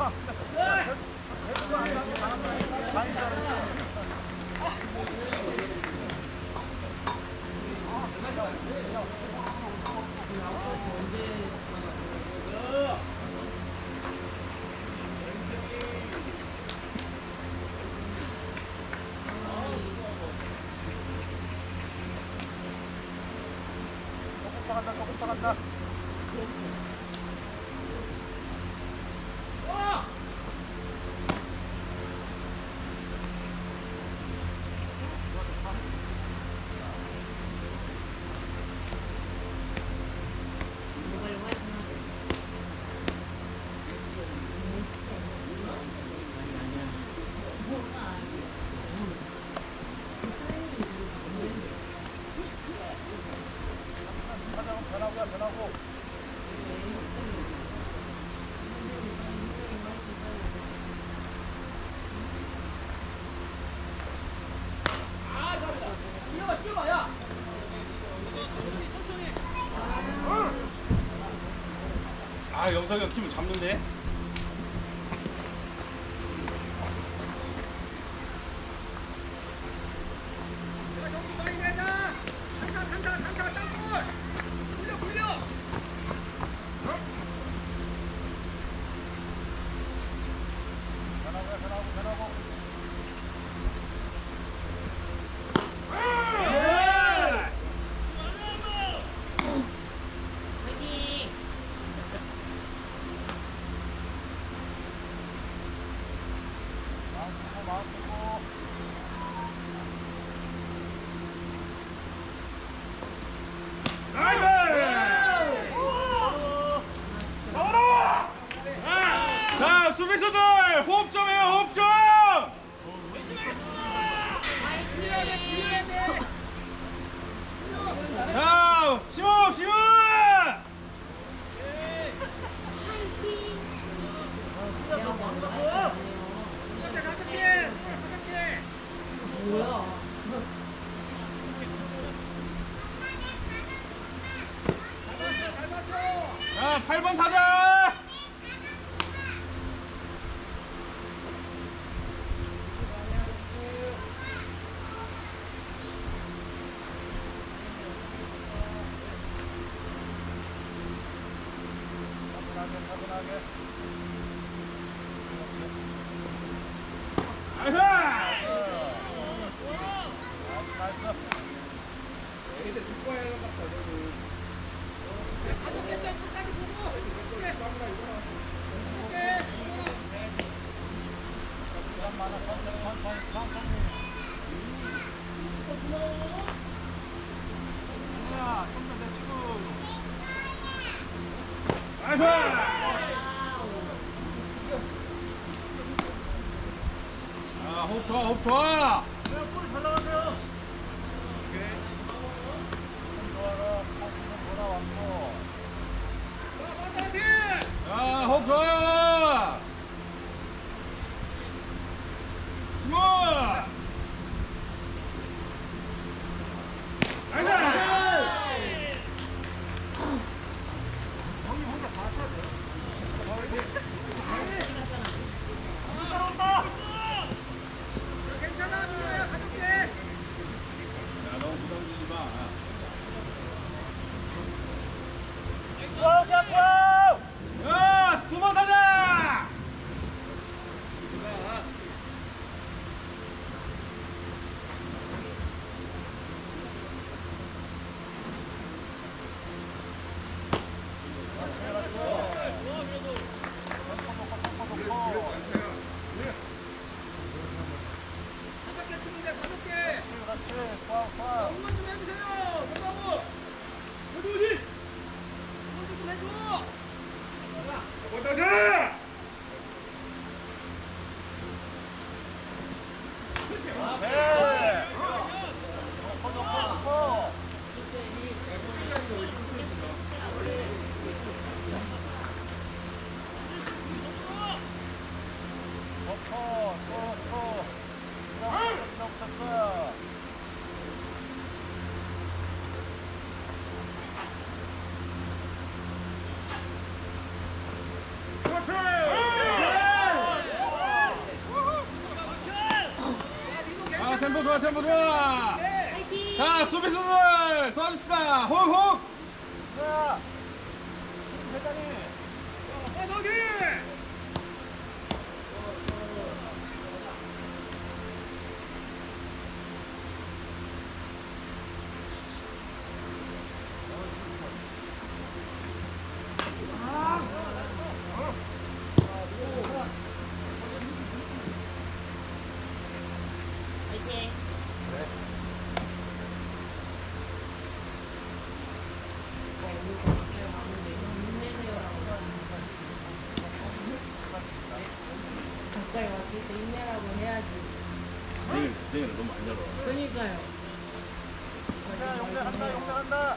조금 더 간다 조금 더 간다. 아 영석이 형 키면 잡는데? 아, 호흡 좋아, 호흡 좋아. 야, 호흡 좋아요. 템포 좋아. 자, 수비수들 도와줍시다. 호흡, 호흡. 야, 대단히. 너기. 화이팅! 가까이 왔을 때 힘내라고 해야지. 진행을, 진행을 너무 안 열어. 그니까요. 야, 용대 간다, 용대 간다.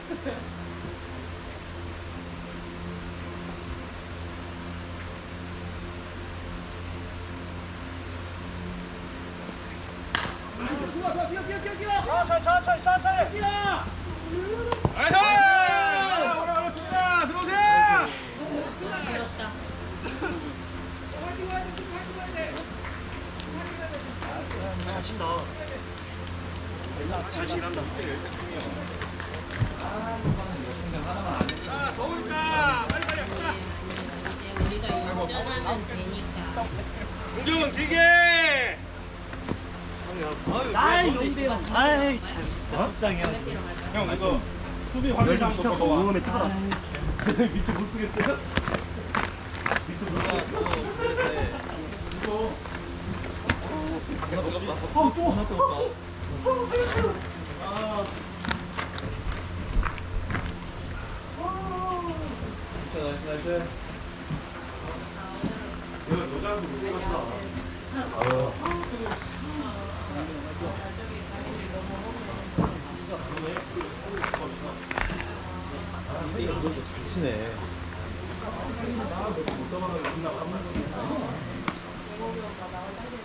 우리가 역전하면 되니까. 공격은 길게. 아이 용대요. 아이 참 진짜 속상해. 형 이거 수비 확률 한번 시켜서 봐봐. 응원에 타라. 밑에 못 쓰겠어요? 밑에 못 쓰겠어. 어또 하나 또 없다. 나이스 나이스. 이런 것도 잘 치네.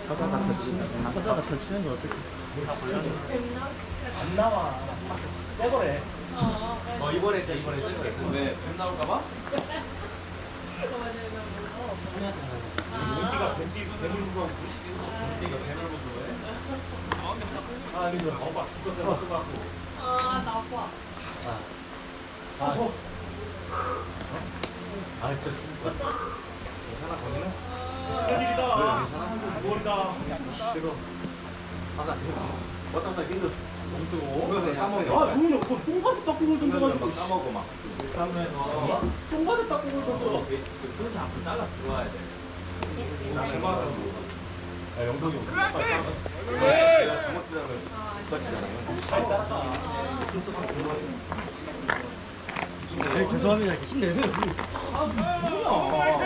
타자가 잘 치는 타자가 잘 치는 건 어떻게? 안 나와. 새 거래. 어, 어 이번에 진짜 이번에 새 거래. 왜뱀 나올까 봐? 몬티가 뱀띠 뱀을 무서워. 몬티가 뱀을 무서워해. 아 근데 어봐 죽었어 또 갖고. 아, 나빠. 아. 아. 저. 아 진짜 죽을 것. 하나 거기는? 큰일이다. 뭘다. 싫어. 하나 어떤 날 힘들. 너무 뜨고. 주변에 까먹어. 아, 그 똥바지 막. 어? 똥바지 던져. 잘라 들어와야 돼. 야, 영석이. 네. 내가. 잘. 네, 죄송합니다. 힘내세요. 아, 뭐야.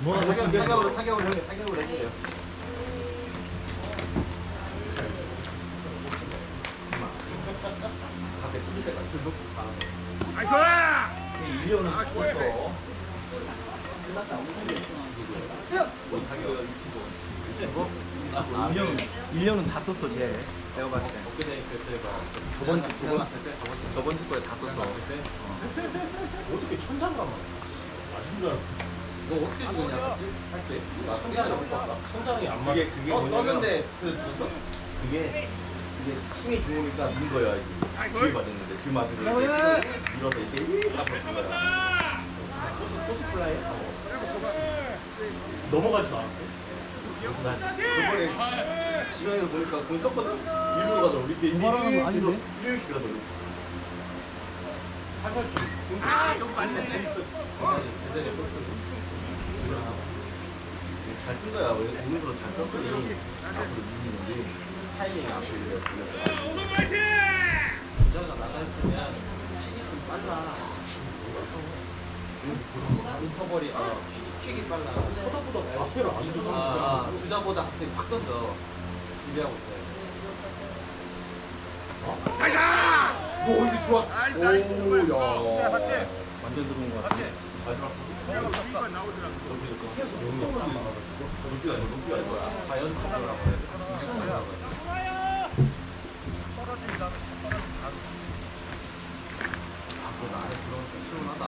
뭘? 뭐 타격, 타격으로 타격으로 형님 타격으로 해주세요. 나이스! 유튜브. 아, 1년, 1년은 다 썼어, 쟤. 내가 봤을 때. 엊그제 교체가 저번 주- 지나갔을 때 저번 주 저번 주 거에 다 썼어. 때 어떻게 천장가 봐. 아, 진짜. 너 어떻게 죽었냐? 할때 천장이 안 맞아. 그게 그게 어, 떴는데 그? 그게 이게 힘이 좋으니까 민 거야. 이게. 뒤에 맞았는데 뒤 맞으면 이렇게 밀어서 이게 앞으로 준 거야. 포스 포스 플라이. 넘어가지도 않았어. 그래서 나 그번에 지방에서 보니까 공 떴거든. 일로 가더라고. 이렇게 이렇게 아닌데? 이렇게 가더라고. 살살 좀. 제자리 골프. 잘쓴 거야. 왜 오른쪽으로 잘 썼더니 앞으로 밀리는 게 타이밍이 앞에 걸렸어. 오성 화이팅! 기자가 나가 있으면 킥이 좀 빨라. 인터벌이 어 킥, 킥이 빨라. 쳐다보다 앞에를 안 줘서. 아, 아, 주자보다 갑자기 확 떴어. 준비하고 있어요. 나이스! 오, 이게 좋아. 나이스, 나이스. 오, 야. 맞지? 완전 들어온 거 같아. 맞지? 내가 이거 나오더라고. 아니고 용기가 아니고 자연 카메라라고 해야 돼. 그 아, 그거 안에 들어오니까 시원하다.